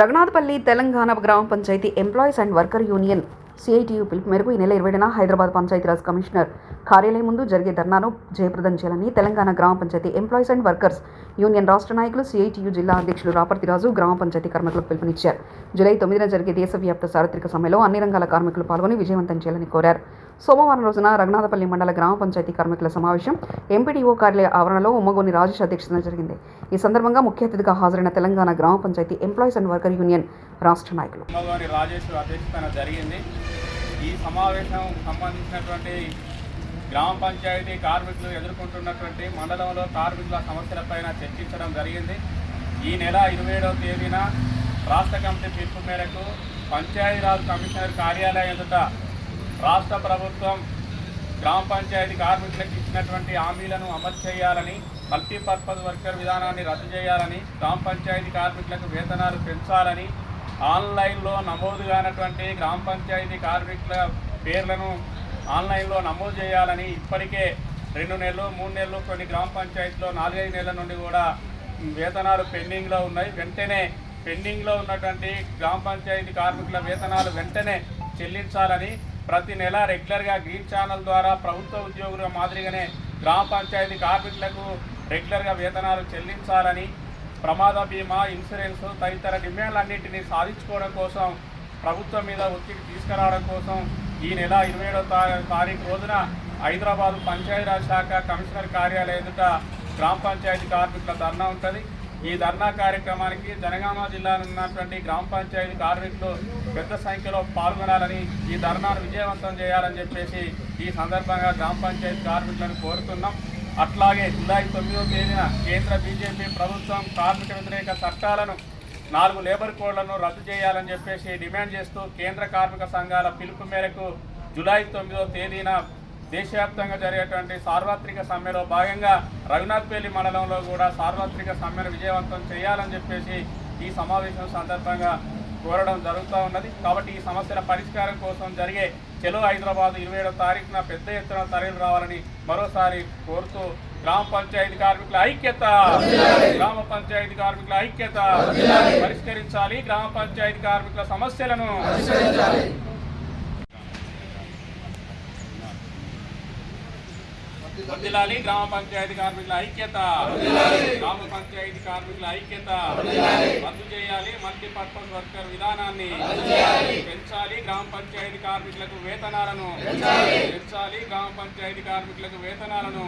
రఘునాథపల్లి తెలంగాణ గ్రామ panchayat employees and worker union CITU పిలుపు మేరకు ఈ నెల ఇరవైన హైదరాబాద్ పంచాయతీరాజ్ కమిషనర్ కార్యాలయం ముందు జరిగే ధర్నాను జయప్రదం చేయాలని తెలంగాణ గ్రామ panchayat employees and workers union రాష్ట్ర నాయకులు సిఐటియు జిల్లా అధ్యక్షులు రాపర్తిరాజు గ్రామ పంచాయతీ కార్మికులకు పిలుపునిచ్చారు. జూలై తొమ్మిదిన జరిగే దేశవ్యాప్త సార్వత్రిక సమ్మెలో అన్ని రంగాల కార్మికులు పాల్గొని విజయవంతం చేయాలని కోరారు. సోమవారం రోజున రఘునాథపల్లి మండల గ్రామ పంచాయతీ కార్మికుల సమావేశం ఎంపీడీఓ కార్యాలయ ఆవరణలో ఉమ్మగోని రాజేష్ అధ్యక్షతన జరిగింది. ఈ సందర్భంగా ముఖ్య అతిథిగా హాజరైన తెలంగాణ గ్రామ panchayat employees and worker union రాష్ట్ర నాయకులు. ఉమ్మగారి రాజేశ్వర అధ్యక్షతన జరిగింది. ఈ సమావేశం సంబంధించినటువంటి గ్రామ పంచాయతీ కార్మికులు ఎదుర్కొంటున్నటువంటి మండలంలో కార్మికుల సమస్యలపైన చర్చించడం జరిగింది. ఈ నెల ఇరవై ఏడవ తేదీన రాష్ట్ర కమిటీ పిలుపు మేరకు పంచాయతీరాజ్ కమిషనర్ కార్యాలయం ఎదుట రాష్ట్ర ప్రభుత్వం గ్రామ పంచాయతీ కార్మికులకు ఇచ్చినటువంటి హామీలను అమలు చేయాలని మల్టీపర్పస్ వర్కర్ విధానాన్ని రద్దు చేయాలని గ్రామ పంచాయతీ కార్మికులకు వేతనాలు పెంచాలని ఆన్లైన్లో నమోదు కానటువంటి గ్రామ పంచాయతీ కార్మికుల పేర్లను ఆన్లైన్లో నమోదు చేయాలని ఇప్పటికే రెండు నెలలు మూడు నెలలు కొన్ని గ్రామ పంచాయతీలో నాలుగైదు నెలల నుండి కూడా వేతనాలు పెండింగ్లో ఉన్నాయి. వెంటనే పెండింగ్లో ఉన్నటువంటి గ్రామ పంచాయతీ కార్మికుల వేతనాలు వెంటనే చెల్లించాలని ప్రతి నెల రెగ్యులర్గా గ్రీన్ ఛానల్ ద్వారా ప్రభుత్వ ఉద్యోగుల మాదిరిగానే గ్రామ పంచాయతీ కార్మికులకు రెగ్యులర్గా వేతనాలు చెల్లించాలని ప్రమాద బీమా ఇన్సూరెన్స్ తదితర డిమాండ్లన్నింటినీ సాధించుకోవడం కోసం ప్రభుత్వం మీద ఒత్తిడి తీసుకురావడం కోసం ఈ నెల ఇరవై ఏడవ తారీఖు రోజున హైదరాబాద్ పంచాయతీరాజ్ శాఖ కమిషనర్ కార్యాలయం ఎదుట గ్రామ పంచాయతీ కార్మికుల ధర్నా ఉంటుంది. ఈ ధర్నా కార్యక్రమానికి జనగామ జిల్లాలో ఉన్నటువంటి గ్రామ పంచాయతీ కార్మికులు పెద్ద సంఖ్యలో పాల్గొనాలని ఈ ధర్నాను విజయవంతం చేయాలని చెప్పేసి ఈ సందర్భంగా గ్రామ పంచాయతీ కార్మికులను కోరుతున్నాం. అట్లాగే జులై తొమ్మిదో తేదీన కేంద్ర బీజేపీ ప్రభుత్వం కార్మిక వ్యతిరేక చట్టాలను నాలుగు లేబర్ కోడ్లను రద్దు చేయాలని చెప్పేసి డిమాండ్ చేస్తూ కేంద్ర కార్మిక సంఘాల పిలుపు మేరకు జులై తొమ్మిదో తేదీన దేశవ్యాప్తంగా జరిగేటువంటి సార్వత్రిక సమ్మెలో భాగంగా రఘునాథ్పల్లి మండలంలో కూడా సార్వత్రిక సమ్మెను విజయవంతం చేయాలని చెప్పేసి ఈ సమావేశం సందర్భంగా కోరడం జరుగుతూ ఉన్నది. కాబట్టి ఈ సమస్యల పరిష్కారం కోసం జరిగే చెలో హైదరాబాద్ ఇరవై ఏడో తారీఖున పెద్ద ఎత్తున తరలి రావాలని మరోసారి కోరుతూ గ్రామ పంచాయతీ కార్మికుల ఐక్యత గ్రామ పంచాయతీ కార్మికుల ఐక్యత పరిష్కరించాలి. గ్రామ పంచాయతీ కార్మికుల సమస్యలను వర్ధిల్లాలి గ్రామ పంచాయతీ కార్మికుల ఐక్యత. గ్రామ పంచాయతీ కార్మికుల ఐక్యత. రద్దు చేయాలి మల్టీపర్పస్ వర్కర్ విధానాన్ని. పెంచాలి గ్రామ పంచాయతీ కార్మికులకు వేతనాలను. పెంచాలి. గ్రామ పంచాయతీ కార్మికులకు వేతనాలను.